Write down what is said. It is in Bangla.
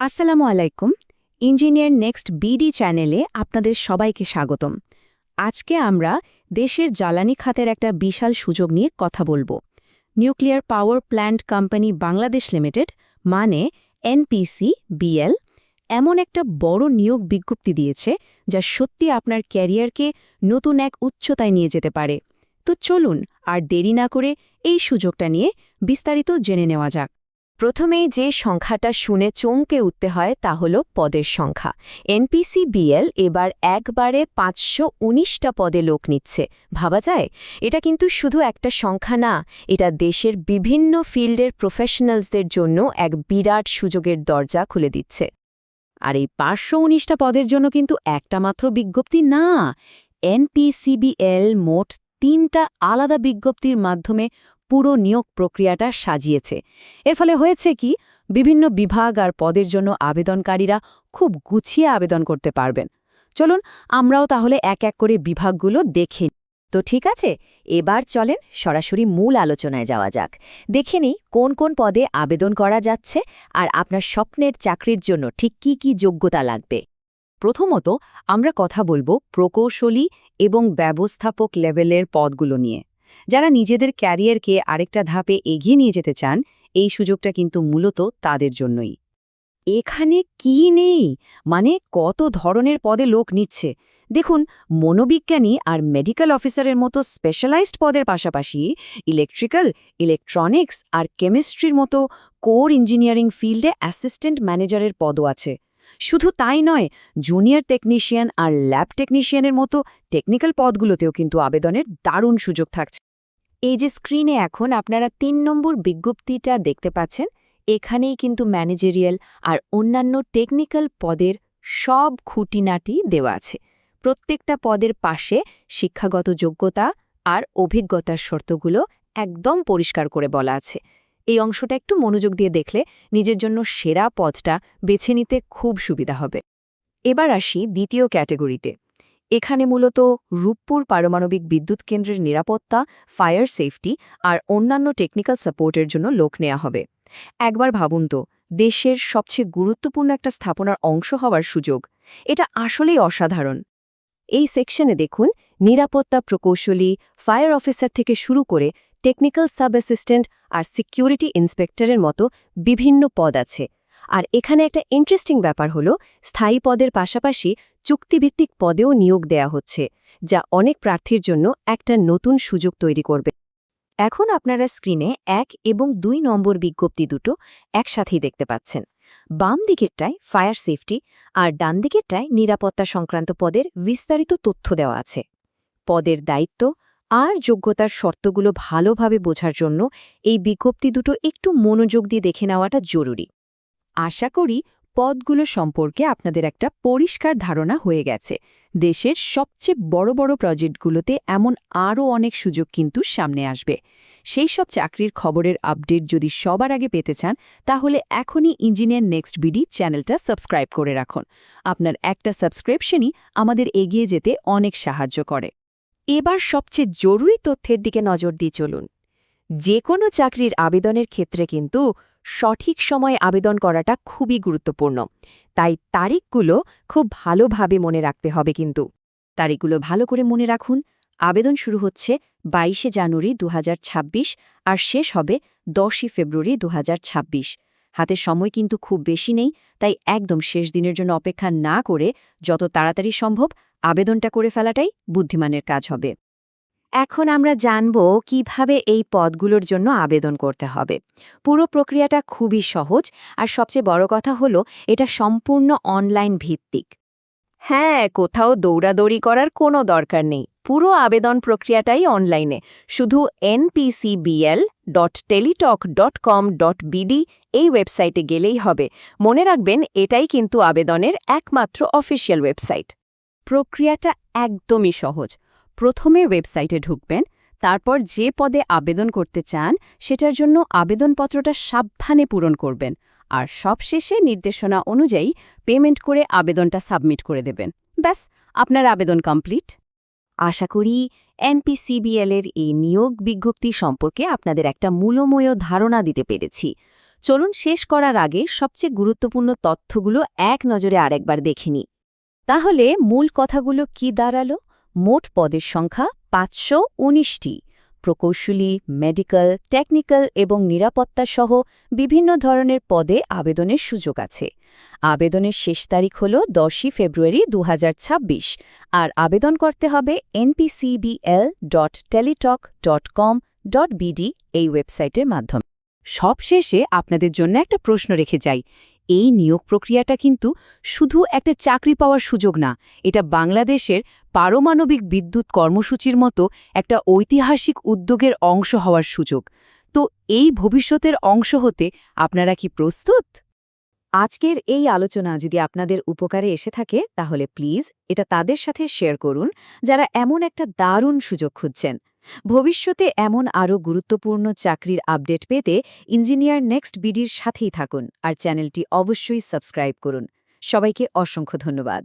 আসসালামু আলাইকুম, ইঞ্জিনিয়ার নেক্সট বিডি চ্যানেলে আপনাদের সবাইকে স্বাগতম। আজকে আমরা দেশের জ্বালানি খাতের একটা বিশাল সুযোগ নিয়ে কথা বলব। Nuclear power plant company Bangladesh limited মানে এনপিসি বিএল, এমন একটা বড় নিয়োগ বিজ্ঞপ্তি দিয়েছে যা সত্যি আপনার ক্যারিয়ারকে নতুন এক উচ্চতায় নিয়ে যেতে পারে। তো চলুন আর দেরি না করে এই সুযোগটা নিয়ে বিস্তারিত জেনে নেওয়া যাক। প্রথমেই যে সংখ্যাটা শুনে চমকে উঠতে হয় তা হল পদের সংখ্যা। এনপিসি বিএল এবার একবারে পাঁচশো উনিশটা পদে লোক নিচ্ছে, ভাবা যায়? এটা কিন্তু শুধু একটা সংখ্যা না, এটা দেশের বিভিন্ন ফিল্ডের প্রফেশনালসদের জন্য এক বিরাট সুযোগের দরজা খুলে দিচ্ছে। আর এই পাঁচশো উনিশটা পদের জন্য কিন্তু একটা মাত্র বিজ্ঞপ্তি না এনপিসিবিএল মোট তিনটা আলাদা বিজ্ঞপ্তির মাধ্যমে পুরো নিয়োগ প্রক্রিয়াটা সাজিয়েছে। এর ফলে হয়েছে কি, বিভিন্ন বিভাগ আর পদের জন্য আবেদনকারীরা খুব গুছিয়ে আবেদন করতে পারবেন। চলুন, আমরাও তাহলে এক এক করে বিভাগগুলো দেখে। তো ঠিক আছে, এবার চলেন সরাসরি মূল আলোচনায় যাওয়া যাক। দেখে নিই কোন কোন পদে আবেদন করা যাচ্ছে আর আপনার স্বপ্নের চাকরির জন্য ঠিক কি কি যোগ্যতা লাগবে। প্রথমত, আমরা কথা বলব প্রকৌশলী এবং ব্যবস্থাপক লেভেলের পদগুলো নিয়ে। যারা নিজেদের ক্যারিয়ারকে আরেকটা ধাপে এগিয়ে নিয়ে যেতে চান, এই সুযোগটা কিন্তু মূলত তাদের জন্যই। এখানে কি নেই? মানে কত ধরনের পদে লোক নিচ্ছে? দেখুন, মনোবিজ্ঞানী আর মেডিকেল অফিসারের মতো স্পেশালাইজড পদের পাশাপাশি ইলেকট্রিক্যাল, ইলেকট্রনিক্স আর কেমিস্ট্রির মতো কোর ইঞ্জিনিয়ারিং ফিল্ডে অ্যাসিস্ট্যান্ট ম্যানেজারের পদও আছে। শুধু তাই নয় জুনিয়র টেকনিশিয়ান আর ল্যাব টেকনিশিয়ানের মতো টেকনিক্যাল পদগুলোতেও কিন্তু আবেদনের দারুণ সুযোগ থাকছে। এই যে স্ক্রিনে এখন আপনারা তিন নম্বর বিজ্ঞপ্তিটা দেখতে পাচ্ছেন, এখানেই কিন্তু ম্যানেজেরিয়াল আর অন্যান্য টেকনিক্যাল পদের সব খুঁটিনাটি দেওয়া আছে। প্রত্যেকটা পদের পাশে শিক্ষাগত যোগ্যতা আর অভিজ্ঞতার শর্তগুলো একদম পরিষ্কার করে বলা আছে। এই অংশটা একটু মনোযোগ দিয়ে দেখলে নিজের জন্য সেরা পথটা বেছে নিতে খুব সুবিধা হবে। এবার আসি দ্বিতীয় ক্যাটেগরিতে। এখানে মূলত রূপপুর পারমাণবিক বিদ্যুৎ কেন্দ্রের নিরাপত্তা, ফায়ার সেফটি আর অন্যান্য টেকনিক্যাল সাপোর্টের জন্য লোক নেওয়া হবে। একবার ভাবুন তো, দেশের সবচেয়ে গুরুত্বপূর্ণ একটা স্থাপনার অংশ হওয়ার সুযোগ। এটা আসলেই অসাধারণ। এই সেকশনে দেখুন, নিরাপত্তা প্রকৌশলী, ফায়ার অফিসার থেকে শুরু করে টেকনিক্যাল সাব অ্যাসিস্ট্যান্ট আর সিকিউরিটি ইন্সপেক্টরের মতো বিভিন্ন পদ আছে। আর এখানে একটা ইন্টারেস্টিং ব্যাপার হলো, স্থায়ী পদের পাশাপাশি চুক্তিভিত্তিক পদেও নিয়োগ দেয়া হচ্ছে, যা অনেক প্রার্থীর জন্য একটা নতুন সুযোগ তৈরি করবে। এখন আপনারা স্ক্রিনে এক এবং দুই নম্বর বিজ্ঞপ্তি দুটো একসাথেই দেখতে পাচ্ছেন। বাম দিকেরটায় ফায়ার সেফটি আর ডান দিকেরটায় নিরাপত্তা সংক্রান্ত পদের বিস্তারিত তথ্য দেওয়া আছে। পদের দায়িত্ব আর যোগ্যতার শর্তগুলো ভালোভাবে বোঝার জন্য এই বিজ্ঞপ্তি দুটো একটু মনোযোগ দিয়ে দেখে নেওয়াটা জরুরি। আশা করি পদগুলো সম্পর্কে আপনাদের একটা পরিষ্কার ধারণা হয়ে গেছে। দেশের সবচেয়ে বড় বড় প্রজেক্টগুলোতে এমন আরও অনেক সুযোগ কিন্তু সামনে আসবে। সেই সব চাকরির খবরের আপডেট যদি সবার আগে পেতে চান, তাহলে এখনই ইঞ্জিনিয়ার নেক্সট বিডি চ্যানেলটা সাবস্ক্রাইব করে রাখুন। আপনার একটা সাবস্ক্রিপশনই আমাদের এগিয়ে যেতে অনেক সাহায্য করে। এবার সবচেয়ে জরুরি তথ্যের দিকে নজর দিয়ে চলুন। যে কোনো চাকরির আবেদনের ক্ষেত্রে কিন্তু সঠিক সময়ে আবেদন করাটা খুবই গুরুত্বপূর্ণ। তাই তারিখগুলো খুব ভালোভাবে মনে রাখতে হবে কিন্তু। তারিখগুলো ভালো করে মনে রাখুন। আবেদন শুরু হচ্ছে বাইশে জানুয়ারি দু হাজার ছাব্বিশ আর শেষ হবে দশই ফেব্রুয়ারি দু হাজার ছাব্বিশ। হাতে সময় কিন্তু খুব বেশি নেই, তাই একদম শেষ দিনের জন্য অপেক্ষা না করে যত তাড়াতাড়ি সম্ভব আবেদনটা করে ফেলাটাই বুদ্ধিমানের কাজ হবে। এখন আমরা জানব কীভাবে এই পদগুলোর জন্য আবেদন করতে হবে। পুরো প্রক্রিয়াটা খুবই সহজ, আর সবচেয়ে বড় কথা হলো এটা সম্পূর্ণ অনলাইন ভিত্তিক। হ্যাঁ কোথাও দৌড়াদৌড়ি করার কোনো দরকার নেই। পুরো আবেদন প্রক্রিয়াটাই অনলাইনে। শুধু NPCBL dot Teletalk dot com dot BD এই ওয়েবসাইটে গেলেই হবে। মনে রাখবেন, এটাই কিন্তু আবেদনের একমাত্র অফিসিয়াল ওয়েবসাইট। প্রক্রিয়াটা একদমই সহজ। প্রথমে ওয়েবসাইটে ঢুকবেন, তারপর যে পদে আবেদন করতে চান, সেটার জন্য আবেদনপত্রটা সাবধানে পূরণ করবেন আর সবশেষে নির্দেশনা অনুযায়ী পেমেন্ট করে আবেদনটা সাবমিট করে দেবেন। ব্যাস, আপনার আবেদন কমপ্লিট। আশা করি এনপিসিবিএল এর এই নিয়োগ বিজ্ঞপ্তি সম্পর্কে আপনাদের একটা মূলময় ধারণা দিতে পেরেছি। চলুন শেষ করার আগে সবচেয়ে গুরুত্বপূর্ণ তথ্যগুলো এক নজরে আরেকবার দেখিনি তাহলে মূল কথাগুলো কি দাঁড়াল? মোট পদের সংখ্যা পাঁচশো উনিশটি। প্রকৌশলী, মেডিকেল, টেকনিক্যাল এবং নিরাপত্তা সহ বিভিন্ন ধরনের পদে আবেদনের সুযোগ আছে। আবেদনের শেষ তারিখ হল দশই ফেব্রুয়ারি দু হাজার ছাব্বিশ আর আবেদন করতে হবে npcbl dot Teletalk dot com dot BD এই ওয়েবসাইটের মাধ্যমে। সবশেষে আপনাদের জন্য একটা প্রশ্ন রেখে যাই। এই নিয়োগ প্রক্রিয়াটা কিন্তু শুধু একটা চাকরি পাওয়ার সুযোগ না, এটা বাংলাদেশের পারমাণবিক বিদ্যুৎ কর্মসূচির মতো একটা ঐতিহাসিক উদ্যোগের অংশ হওয়ার সুযোগ। তো এই ভবিষ্যতের অংশ হতে আপনারা কি প্রস্তুত? আজকের এই আলোচনা যদি আপনাদের উপকারে এসে থাকে, তাহলে প্লিজ এটা তাদের সাথে শেয়ার করুন, যারা এমন একটা দারুণ সুযোগ খুঁজছেন। ভবিষ্যতে এমন আরও গুরুত্বপূর্ণ চাকরির আপডেট পেতে ইঞ্জিনিয়ার নেক্সট বিডির সাথেই থাকুন আর চ্যানেলটি অবশ্যই সাবস্ক্রাইব করুন। সবাইকে অসংখ্য ধন্যবাদ।